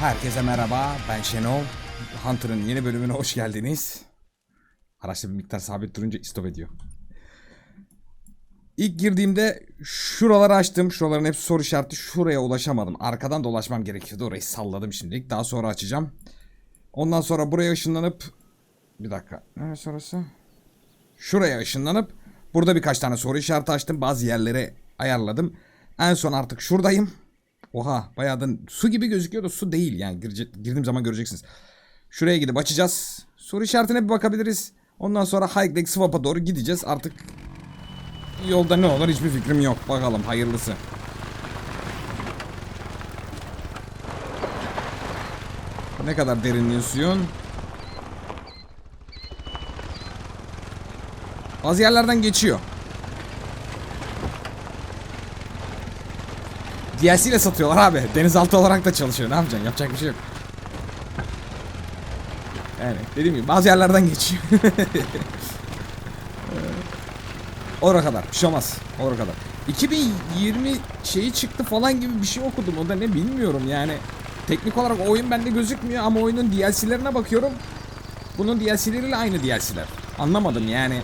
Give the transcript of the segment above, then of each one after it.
Herkese merhaba, ben Şenol. Hunter'ın yeni bölümüne hoş geldiniz. Araçta bir miktar sabit durunca istop ediyor. İlk girdiğimde şuraları açtım. Şuraların hepsi soru işareti. Şuraya ulaşamadım. Arkadan dolaşmam gerekiyordu. Orayı salladım şimdilik. Daha sonra açacağım. Ondan sonra buraya ışınlanıp... Bir dakika. Neresi orası? Şuraya ışınlanıp... Burada birkaç tane soru işareti açtım. Bazı yerlere ayarladım. En son artık şuradayım. Oha bayağı da su gibi gözüküyor da su değil yani girdiğim zaman göreceksiniz. Şuraya gidip açacağız. Soru işaretine bir bakabiliriz. Ondan sonra High Lake Swap'a doğru gideceğiz. Artık yolda ne olur hiçbir fikrim yok. Bakalım hayırlısı. Ne kadar derinliğin suyun? Bazı yerlerden geçiyor. DLC ile satıyorlar abi. Denizaltı olarak da çalışıyor. Ne yapacaksın? Yapacak bir şey yok. Yani dediğim gibi bazı yerlerden geçiyor. Oraya kadar. Bir şey olmaz. Oraya kadar. 2020 şeyi çıktı falan gibi bir şey okudum. O da ne bilmiyorum yani. Teknik olarak oyun bende gözükmüyor ama oyunun DLC'lerine bakıyorum. Bunun DLC'leriyle aynı DLC'ler. Anlamadım yani.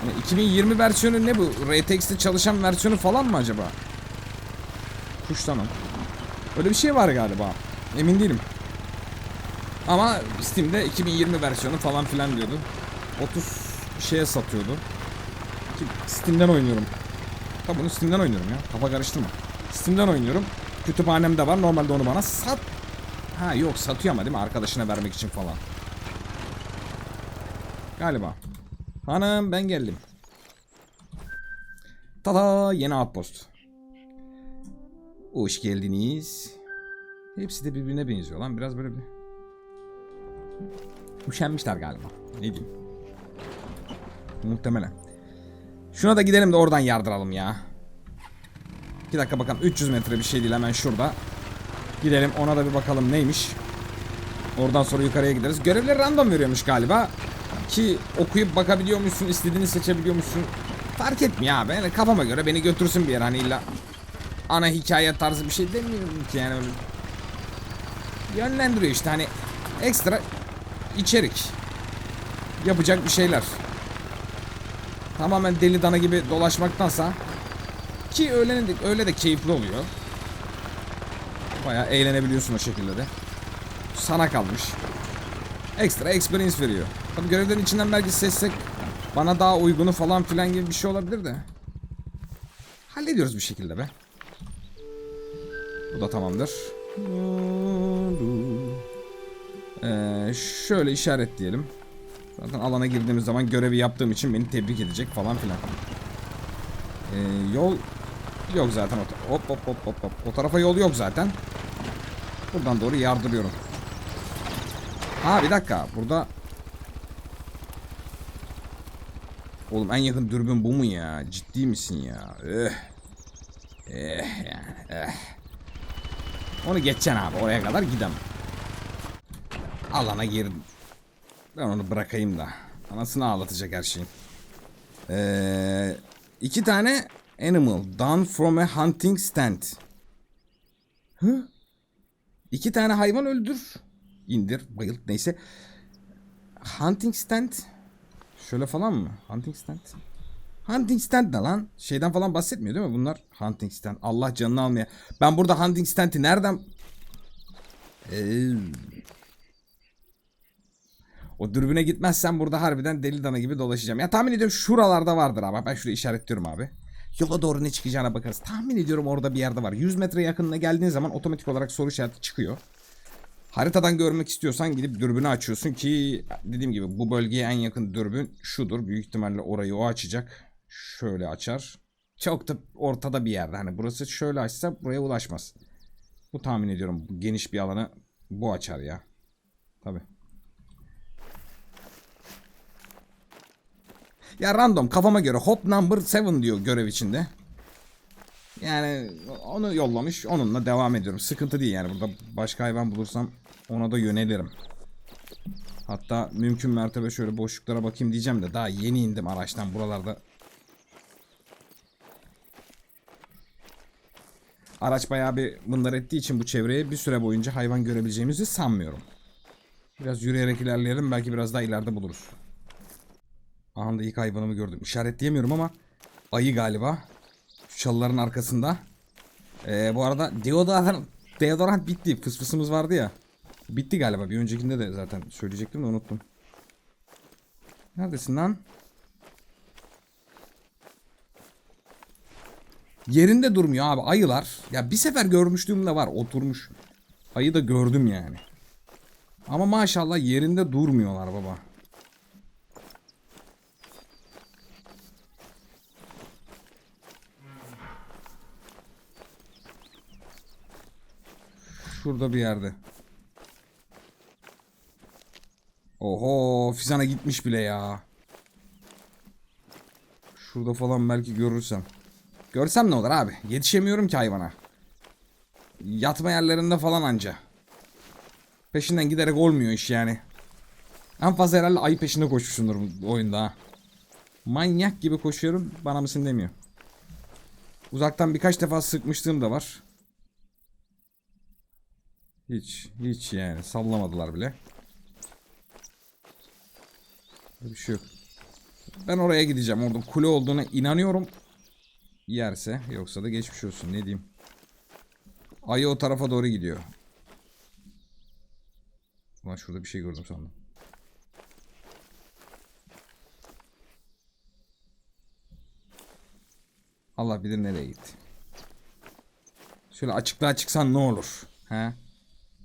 Hani 2020 versiyonu ne bu? RTX'te çalışan versiyonu falan mı acaba? Kuş tamam. Öyle bir şey var galiba. Emin değilim. Ama Steam'de 2020 versiyonu falan filan diyordu. 30 şeye satıyordu. Ki Steam'den oynuyorum. Tabi bunu Steam'den oynuyorum ya. Kafa karıştırma. Steam'den oynuyorum. Kütüphanemde var. Normalde onu bana sat. Ha yok satıyor ama değil mi? Arkadaşına vermek için falan. Galiba. Hanım ben geldim. Tada yeni outpost. Hoş geldiniz. Hepsi de birbirine benziyor lan. Biraz böyle bir... Üşenmişler galiba. Ne diyeyim. Muhtemelen. Şuna da gidelim de oradan yardıralım ya. 2 dakika bakalım. 300 metre bir şey değil hemen şurada. Gidelim ona da bir bakalım neymiş. Oradan sonra yukarıya gideriz. Görevleri random veriyormuş galiba. Ki okuyup bakabiliyor musun, istediğini seçebiliyor? Fark etmiyor abi. Kafama göre beni götürsün bir yer hani illa ana hikaye tarzı bir şey demiyorum ki yani öyle. Yönlendiriyor işte hani ekstra içerik. Yapacak bir şeyler. Tamamen deli dana gibi dolaşmaktansa ki öyle öyle de keyifli oluyor. Bayağı eğlenebiliyorsun o şekilde de. Sana kalmış. Ekstra experience veriyor. Tabii görevlerin içinden belki seçsek bana daha uygunu falan filan gibi bir şey olabilir de. Hallediyoruz bir şekilde be. Bu da tamamdır. Ee, şöyle işaretleyelim. Zaten alana girdiğimiz zaman görevi yaptığım için beni tebrik edecek falan filan. Ee, yol yok zaten. Hop hop hop hop hop. O tarafa yol yok zaten. Buradan doğru yardırıyorum. Ha bir dakika. Burada Oğlum en yakın dürbün bu mu ya? Ciddi misin ya? Eh. Eh yani. Eh. Onu geçeceksin abi. Oraya kadar gidem. Alana girdim. Ben onu bırakayım da. Anasını ağlatacak her şeyin. Ee, iki tane animal done from a hunting stand. Hı? İki tane hayvan öldür. İndir, bayılt neyse. Hunting stand. Şöyle falan mı? Hunting stand. Hunting stand ne lan? Şeyden falan bahsetmiyor değil mi bunlar? Hunting stand. Allah canını almaya. Ben burada hunting stand'i nereden... Ee, o dürbüne gitmezsen burada harbiden deli dana gibi dolaşacağım. Ya tahmin ediyorum şuralarda vardır abi. Ben şurayı işaretliyorum abi. Yola doğru ne çıkacağına bakarız. Tahmin ediyorum orada bir yerde var. 100 metre yakınına geldiğin zaman otomatik olarak soru işareti çıkıyor. Haritadan görmek istiyorsan gidip dürbünü açıyorsun ki dediğim gibi bu bölgeye en yakın dürbün şudur. Büyük ihtimalle orayı o açacak. Şöyle açar. Çok da ortada bir yerde. Hani burası şöyle açsa buraya ulaşmaz. Bu tahmin ediyorum geniş bir alanı bu açar ya. Tabi. Ya random kafama göre hop number 7 diyor görev içinde. Yani onu yollamış. Onunla devam ediyorum. Sıkıntı değil yani. Burada başka hayvan bulursam ona da yönelirim. Hatta mümkün mertebe şöyle boşluklara bakayım diyeceğim de daha yeni indim araçtan buralarda. Araç bayağı bir bunlar ettiği için bu çevreye bir süre boyunca hayvan görebileceğimizi sanmıyorum. Biraz yürüyerek ilerleyelim belki biraz daha ileride buluruz. Anında ilk hayvanımı gördüm. İşaretleyemiyorum ama ayı galiba. Şu çalıların arkasında. Ee, bu arada deodorant, deodorant bitti. Fısfısımız vardı ya. Bitti galiba. Bir öncekinde de zaten söyleyecektim de unuttum. Neredesin lan? Yerinde durmuyor abi ayılar. Ya bir sefer görmüşlüğüm de var oturmuş. Ayı da gördüm yani. Ama maşallah yerinde durmuyorlar baba. Şurada bir yerde. Oho Fizan'a gitmiş bile ya. Şurada falan belki görürsem. Görsem ne olur abi? Yetişemiyorum ki hayvana. Yatma yerlerinde falan anca. Peşinden giderek olmuyor iş yani. En fazla herhalde ayı peşinde koşmuşumdur bu oyunda ha. Manyak gibi koşuyorum bana mısın demiyor. Uzaktan birkaç defa sıkmışlığım da var. Hiç hiç yani sallamadılar bile. Bir şey yok. Ben oraya gideceğim. Orada kule olduğuna inanıyorum. Yerse yoksa da geçmiş olsun ne diyeyim. Ayı o tarafa doğru gidiyor. Ulan şurada bir şey gördüm sandım. Allah bilir nereye gitti. Şöyle açıklığa çıksan ne olur? He?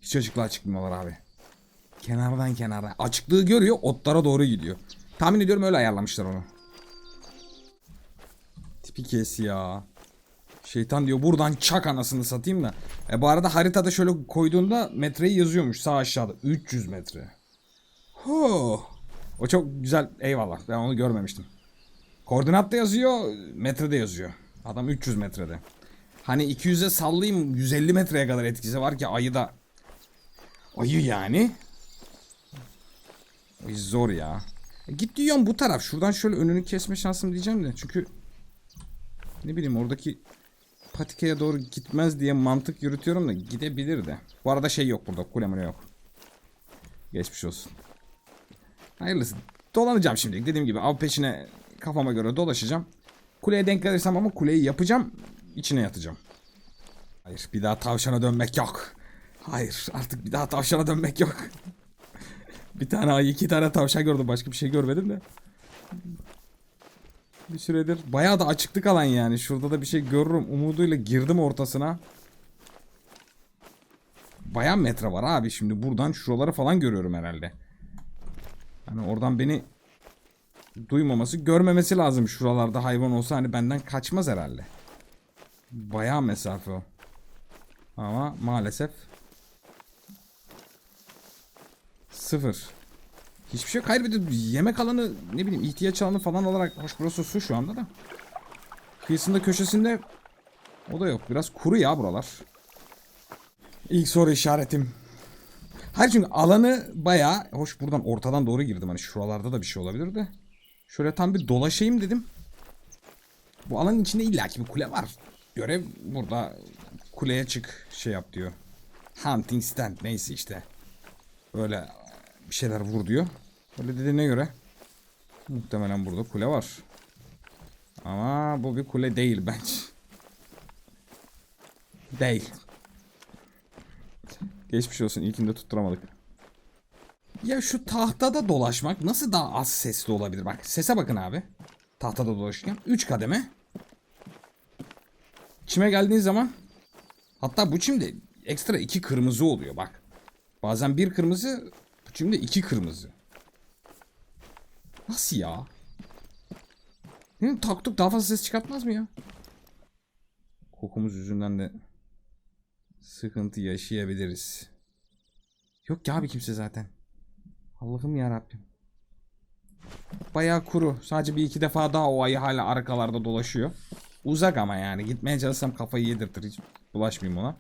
Hiç açıklığa çıkmıyorlar abi. Kenardan kenara. Açıklığı görüyor otlara doğru gidiyor. Tahmin ediyorum öyle ayarlamışlar onu. Tipi kes ya. Şeytan diyor buradan çak anasını satayım da. E bu arada haritada şöyle koyduğunda metreyi yazıyormuş sağ aşağıda. 300 metre. Huh. O çok güzel eyvallah ben onu görmemiştim. Koordinatta yazıyor metrede yazıyor. Adam 300 metrede. Hani 200'e sallayayım 150 metreye kadar etkisi var ki ayı da. Ayı yani. Ay zor ya. E git diyorum bu taraf. Şuradan şöyle önünü kesme şansım diyeceğim de. Çünkü ne bileyim oradaki patikaya doğru gitmez diye mantık yürütüyorum da gidebilir de. Bu arada şey yok burada. Kule yok. Geçmiş olsun. Hayırlısı. Dolanacağım şimdi. Dediğim gibi av peşine kafama göre dolaşacağım. Kuleye denk gelirsem ama kuleyi yapacağım. içine yatacağım. Hayır bir daha tavşana dönmek yok. Hayır artık bir daha tavşana dönmek yok. bir tane ayı iki tane tavşan gördüm. Başka bir şey görmedim de. Bir süredir bayağı da açıklık alan yani. Şurada da bir şey görürüm umuduyla girdim ortasına. Bayağı metre var abi şimdi buradan şuraları falan görüyorum herhalde. Hani oradan beni duymaması, görmemesi lazım şuralarda hayvan olsa hani benden kaçmaz herhalde. Bayağı mesafe o. Ama maalesef sıfır. Hiçbir şey yok. Hayır bir de yemek alanı ne bileyim ihtiyaç alanı falan olarak hoş burası su şu anda da. Kıyısında köşesinde o da yok. Biraz kuru ya buralar. İlk soru işaretim. Hayır çünkü alanı bayağı hoş buradan ortadan doğru girdim. Hani şuralarda da bir şey olabilir de. Şöyle tam bir dolaşayım dedim. Bu alanın içinde illaki bir kule var. Görev burada kuleye çık şey yap diyor. Hunting stand neyse işte. Böyle bir şeyler vur diyor. Öyle dediğine göre muhtemelen burada kule var. Ama bu bir kule değil bence. Değil. Geçmiş olsun ilkinde tutturamadık. Ya şu tahtada dolaşmak nasıl daha az sesli olabilir? Bak sese bakın abi. Tahtada dolaşırken 3 kademe. Çime geldiğin zaman hatta bu çimde ekstra 2 kırmızı oluyor bak. Bazen bir kırmızı çimde 2 kırmızı. Nasıl ya? Benim taktuk daha fazla ses çıkartmaz mı ya? Kokumuz yüzünden de sıkıntı yaşayabiliriz. Yok ki abi kimse zaten. Allah'ım ya Rabbim. Bayağı kuru. Sadece bir iki defa daha o ayı hala arkalarda dolaşıyor. Uzak ama yani. Gitmeye çalışsam kafayı yedirtir. Hiç bulaşmayayım ona.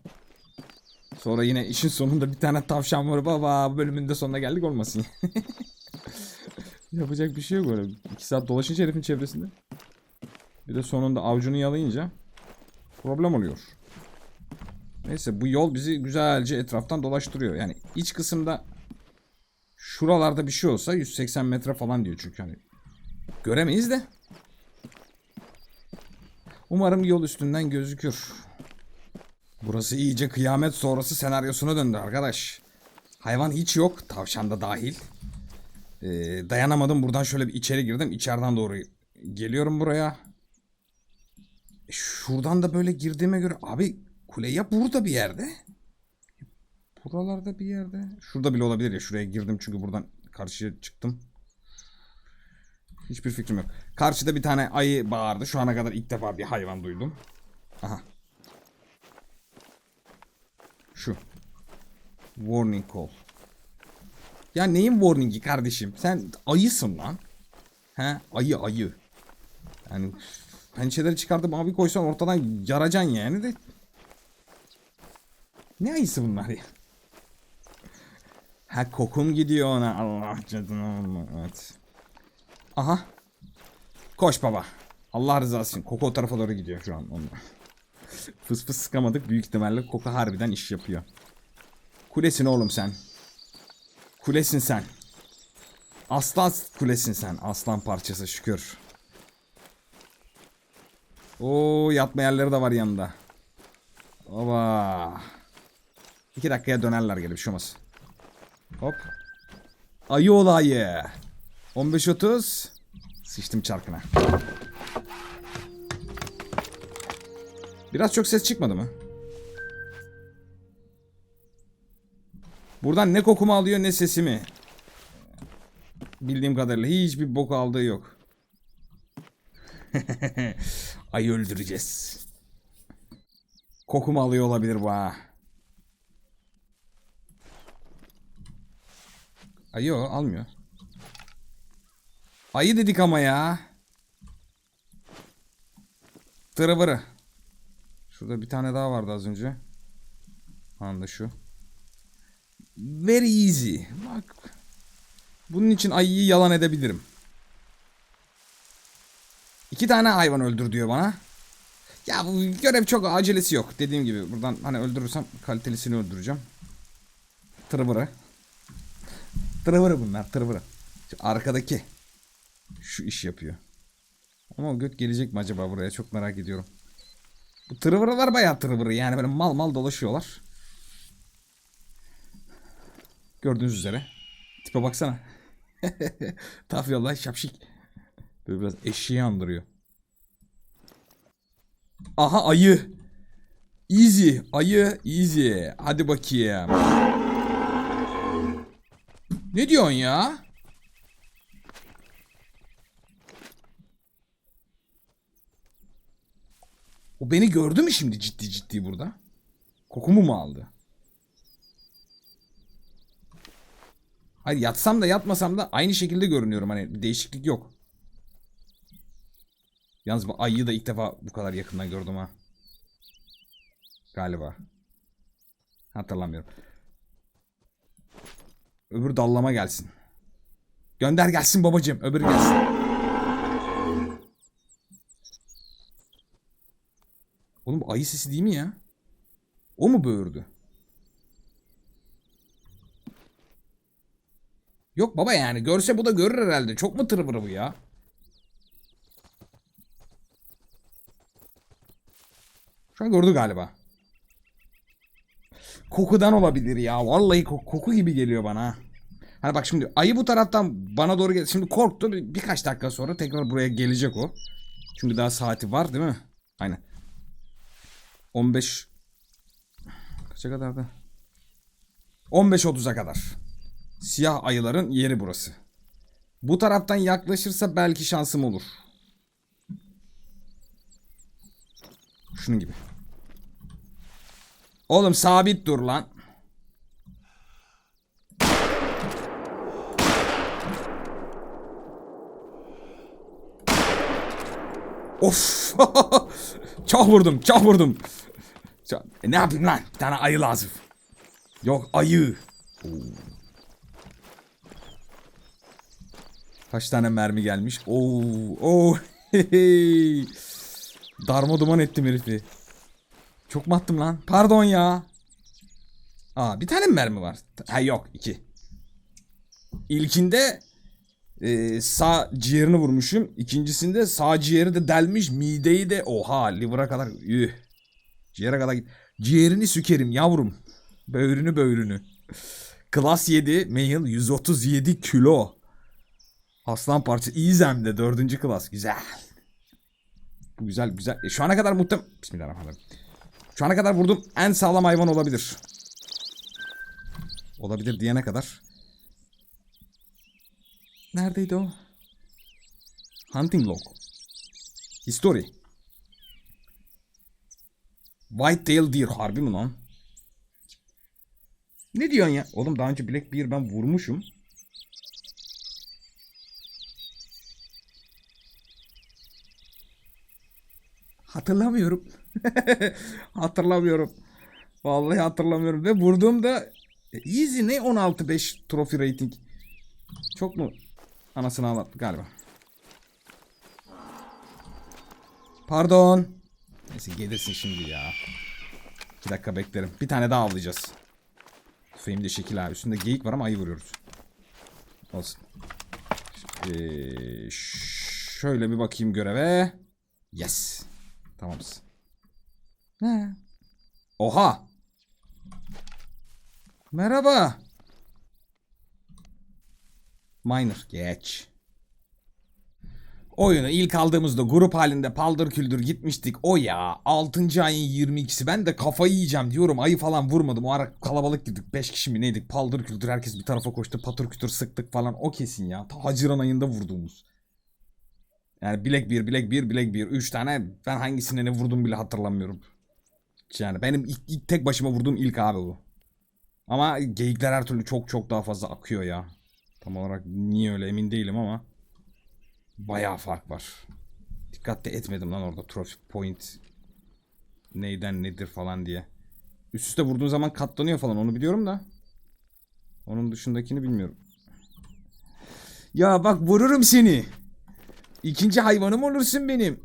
Sonra yine işin sonunda bir tane tavşan var. Baba bölümün de sonuna geldik olmasın. Yapacak bir şey yok öyle. İki saat dolaşınca herifin çevresinde. Bir de sonunda avcunu yalayınca problem oluyor. Neyse bu yol bizi güzelce etraftan dolaştırıyor. Yani iç kısımda şuralarda bir şey olsa 180 metre falan diyor çünkü hani göremeyiz de. Umarım yol üstünden gözükür. Burası iyice kıyamet sonrası senaryosuna döndü arkadaş. Hayvan hiç yok. Tavşan da dahil. Ee, dayanamadım. Buradan şöyle bir içeri girdim. İçeriden doğru geliyorum buraya. E, Şuradan da böyle girdiğime göre abi kule ya burada bir yerde. Buralarda bir yerde. Şurada bile olabilir ya. Şuraya girdim çünkü buradan karşıya çıktım. Hiçbir fikrim yok. Karşıda bir tane ayı bağırdı. Şu ana kadar ilk defa bir hayvan duydum. Aha. Şu. Warning call. Ya neyin warning'i kardeşim? Sen ayısın lan. He? Ayı ayı. Yani pençeleri çıkartıp abi koysan ortadan yaracan yani de. Ne ayısı bunlar ya? Ha kokum gidiyor ona. Allah canına. Evet. Aha. Koş baba. Allah rızası için. Koku o tarafa doğru gidiyor şu an. Onunla. fıs fıs sıkamadık. Büyük ihtimalle koku harbiden iş yapıyor. Kulesin oğlum sen. Kulesin sen. Aslan kulesin sen. Aslan parçası şükür. Oo yatma yerleri de var yanında. Oba. İki dakikaya dönerler gelip şu olmaz. Hop. Ayı olayı. 15-30. Sıçtım çarkına. Biraz çok ses çıkmadı mı? Buradan ne kokumu alıyor ne sesimi. Bildiğim kadarıyla hiçbir bok aldığı yok. Ayı öldüreceğiz. Kokumu alıyor olabilir bu ha. Ayı o almıyor. Ayı dedik ama ya. Tırıvırı. Şurada bir tane daha vardı az önce. Anda şu. Very easy. Bak. Bunun için ayıyı yalan edebilirim. İki tane hayvan öldür diyor bana. Ya bu görev çok acelesi yok. Dediğim gibi buradan hani öldürürsem kalitelisini öldüreceğim. Tırıvırı. Tırıvırı bunlar tırıvırı. Şu arkadaki şu iş yapıyor. Ama o göt gelecek mi acaba buraya çok merak ediyorum. Bu tırıvırılar bayağı tırıvırı yani böyle mal mal dolaşıyorlar. Gördüğünüz üzere. Tipe baksana. Tafyallah şapşik. Böyle biraz eşeği andırıyor. Aha ayı. Easy. Ayı easy. Hadi bakayım. Ne diyorsun ya? O beni gördü mü şimdi ciddi ciddi burada? Kokumu mu aldı? Hayır yatsam da yatmasam da aynı şekilde görünüyorum hani bir değişiklik yok. Yalnız bu ayıyı da ilk defa bu kadar yakından gördüm ha. Galiba. Hatırlamıyorum. Öbür dallama gelsin. Gönder gelsin babacığım. Öbürü gelsin. Oğlum bu ayı sesi değil mi ya? O mu böğürdü? Yok baba yani görse bu da görür herhalde. Çok mu tırvırı bu ya? Şu an gördü galiba. Kokudan olabilir ya. Vallahi koku, koku gibi geliyor bana. Hani bak şimdi ayı bu taraftan bana doğru gel. Şimdi korktu. Bir, birkaç dakika sonra tekrar buraya gelecek o. Çünkü daha saati var değil mi? Aynen. 15 kaça kadar da? 15.30'a kadar. Siyah ayıların yeri burası. Bu taraftan yaklaşırsa belki şansım olur. Şunun gibi. Oğlum sabit dur lan. Of. çok vurdum, çok vurdum. Çok- E, ne yapayım lan? Bir tane ayı lazım. Yok ayı. Oo. Kaç tane mermi gelmiş? Oo, oo. Darma duman ettim herifi. Çok mu attım lan? Pardon ya. Aa bir tane mi mermi var? Ha yok iki. İlkinde e, sağ ciğerini vurmuşum. İkincisinde sağ ciğeri de delmiş. Mideyi de oha liver'a kadar yuh. Ciğere kadar git. Ciğerini sükerim yavrum. Böğrünü böğrünü. Klas 7 male 137 kilo. Aslan parçası İzem'de dördüncü klas. Güzel. Bu güzel güzel. E, şu ana kadar muhtem... Bismillahirrahmanirrahim. Şu ana kadar vurdum en sağlam hayvan olabilir. Olabilir diyene kadar. Neredeydi o? Hunting log. History. Whitetail deer. Harbi mi lan? Ne diyorsun ya? Oğlum daha önce Black Bear ben vurmuşum. Hatırlamıyorum. hatırlamıyorum. Vallahi hatırlamıyorum. Ve vurduğumda easy ne 16-5 trophy rating. Çok mu anasını ağlattı galiba. Pardon. Neyse gelirsin şimdi ya. 2 dakika beklerim. Bir tane daha avlayacağız. Tüfeğimde şekil ha. Üstünde geyik var ama ayı vuruyoruz. Olsun. Ee, şöyle bir bakayım göreve. Yes. Tamamız. Ne? Oha. Merhaba. Miner geç. Oyunu ilk aldığımızda grup halinde paldır küldür gitmiştik. O ya 6. ayın 22'si ben de kafayı yiyeceğim diyorum. Ayı falan vurmadım. O ara kalabalık gittik. 5 kişi mi neydik? Paldır küldür herkes bir tarafa koştu. Patır kütür sıktık falan. O kesin ya. Ta Haziran ayında vurduğumuz. Yani bilek bir, bilek bir, bilek bir. Üç tane ben hangisine ne vurdum bile hatırlamıyorum. Yani benim ilk, ilk tek başıma vurduğum ilk abi bu. Ama geyikler her türlü çok çok daha fazla akıyor ya. Tam olarak niye öyle emin değilim ama. Bayağı fark var. Dikkat de etmedim lan orada trophy point neyden nedir falan diye. Üst üste vurduğun zaman katlanıyor falan onu biliyorum da. Onun dışındakini bilmiyorum. Ya bak vururum seni. İkinci hayvanım olursun benim.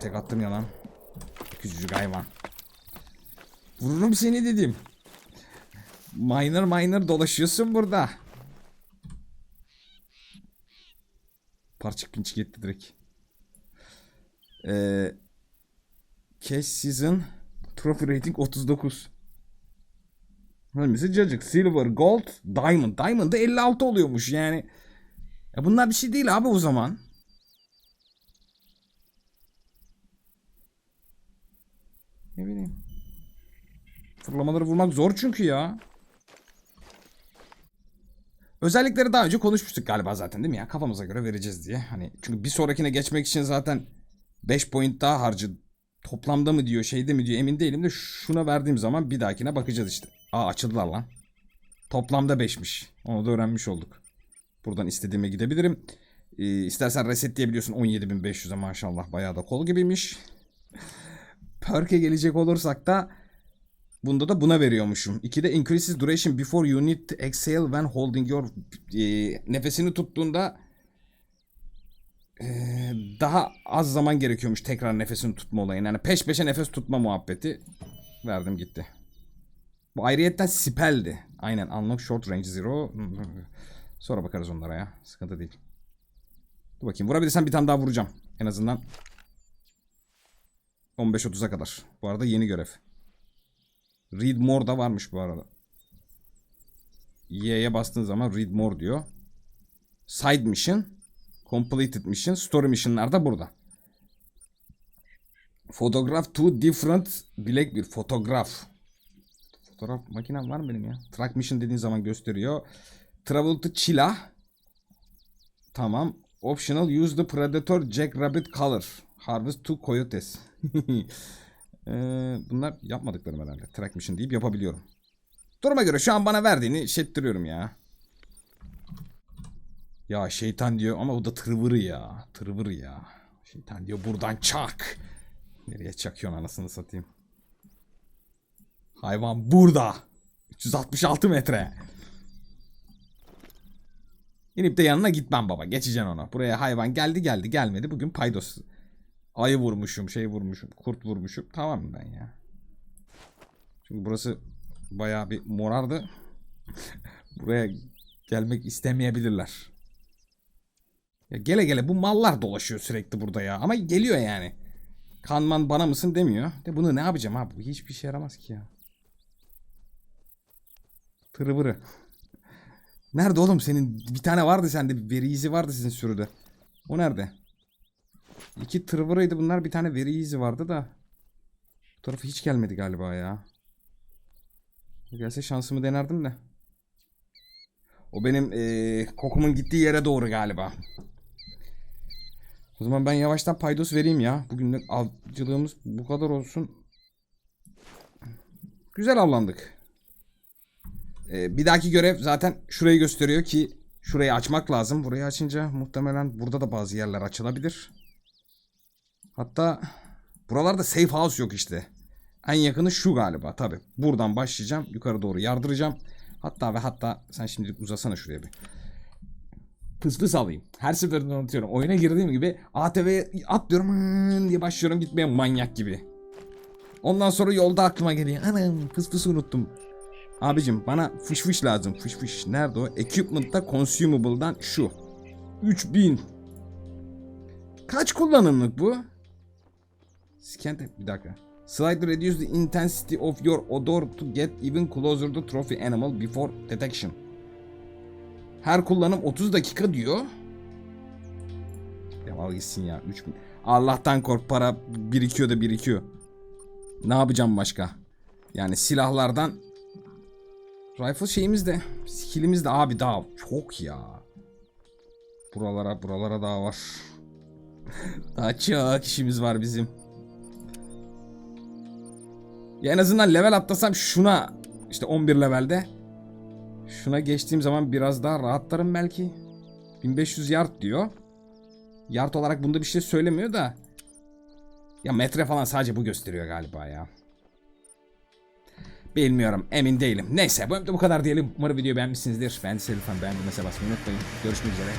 Tek attım ya lan. Küçücük hayvan. Vururum seni dedim. Miner miner dolaşıyorsun burada. Parçık pinçik etti direkt. Ee, Cash Season Trophy Rating 39. Hangisi cacık? Silver, Gold, Diamond. Diamond da 56 oluyormuş yani. Ya bunlar bir şey değil abi o zaman. Ne bileyim. Fırlamaları vurmak zor çünkü ya. Özellikleri daha önce konuşmuştuk galiba zaten değil mi ya? Kafamıza göre vereceğiz diye. Hani çünkü bir sonrakine geçmek için zaten 5 point daha harcı toplamda mı diyor şeyde mi diyor emin değilim de şuna verdiğim zaman bir dahakine bakacağız işte. Aa açıldılar lan. Toplamda 5'miş. Onu da öğrenmiş olduk. Buradan istediğime gidebilirim. Ee, istersen resetleyebiliyorsun 17.500'e maşallah bayağı da kol gibiymiş. Perk'e gelecek olursak da bunda da buna veriyormuşum. 2'de increases duration before you need to exhale when holding your e, nefesini tuttuğunda e, daha az zaman gerekiyormuş tekrar nefesini tutma olayına. Yani peş peşe nefes tutma muhabbeti verdim gitti. Bu ayrıyetten spell'di. Aynen unlock short range zero. Sonra bakarız onlara ya. Sıkıntı değil. Dur bakayım. Vurabilirsem bir tane daha vuracağım. En azından 15-30'a kadar. Bu arada yeni görev. Read more da varmış bu arada. Y'ye bastığın zaman read more diyor. Side mission, completed mission, story mission'lar da burada. Photograph two different bilek bir fotoğraf. Fotoğraf makinem var mı benim ya? Track mission dediğin zaman gösteriyor. Travel to Chila. Tamam. Optional use the predator jackrabbit color. Harvest two coyotes. Ee, bunlar yapmadıklarım herhalde. Track mission deyip yapabiliyorum. Duruma göre şu an bana verdiğini şettiriyorum ya. Ya şeytan diyor ama o da tırvırı ya. Tırvırı ya. Şeytan diyor buradan çak. Nereye çakıyorsun anasını satayım. Hayvan burada. 366 metre. İnip de yanına gitmem baba. Geçeceksin ona. Buraya hayvan geldi geldi gelmedi. Bugün paydos. Ayı vurmuşum, şey vurmuşum, kurt vurmuşum. Tamam ben ya. Çünkü burası bayağı bir morardı. Buraya gelmek istemeyebilirler. Ya gele gele bu mallar dolaşıyor sürekli burada ya. Ama geliyor yani. Kanman bana mısın demiyor. De bunu ne yapacağım abi? Bu hiçbir şey yaramaz ki ya. Tırıvırı. Nerede oğlum senin bir tane vardı sende veri izi vardı sizin sürüde. O nerede? İki tırvırıydı bunlar bir tane veri izi vardı da. Bu tarafa hiç gelmedi galiba ya. Gelse şansımı denerdim de. O benim eee, kokumun gittiği yere doğru galiba. O zaman ben yavaştan paydos vereyim ya. Bugünlük avcılığımız bu kadar olsun. Güzel avlandık. Ee, bir dahaki görev zaten şurayı gösteriyor ki şurayı açmak lazım. Burayı açınca muhtemelen burada da bazı yerler açılabilir. Hatta buralarda safe house yok işte. En yakını şu galiba tabi. Buradan başlayacağım. Yukarı doğru yardıracağım. Hatta ve hatta sen şimdilik uzasana şuraya bir. Pıs pıs alayım. Her seferinde unutuyorum. Oyuna girdiğim gibi ATV'ye atlıyorum diye başlıyorum gitmeye manyak gibi. Ondan sonra yolda aklıma geliyor. Anam pıs pıs unuttum. Abicim bana fış fış lazım. Fış fış. Nerede o? Equipment'ta consumable'dan şu. 3000. Kaç kullanımlık bu? Scan bir dakika. Slightly reduce the intensity of your odor to get even closer to trophy animal before detection. Her kullanım 30 dakika diyor. Ya al gitsin ya 3000. Allah'tan kork para birikiyor da birikiyor. Ne yapacağım başka? Yani silahlardan Rifle şeyimiz de skillimiz de abi daha çok ya. Buralara buralara daha var. daha çok işimiz var bizim. Ya en azından level atlasam şuna işte 11 levelde şuna geçtiğim zaman biraz daha rahatlarım belki. 1500 yard diyor. Yard olarak bunda bir şey söylemiyor da. Ya metre falan sadece bu gösteriyor galiba ya. Bilmiyorum emin değilim. Neyse bu bu kadar diyelim. Umarım videoyu beğenmişsinizdir. De lütfen beğendim mesela basmayı unutmayın. Görüşmek üzere.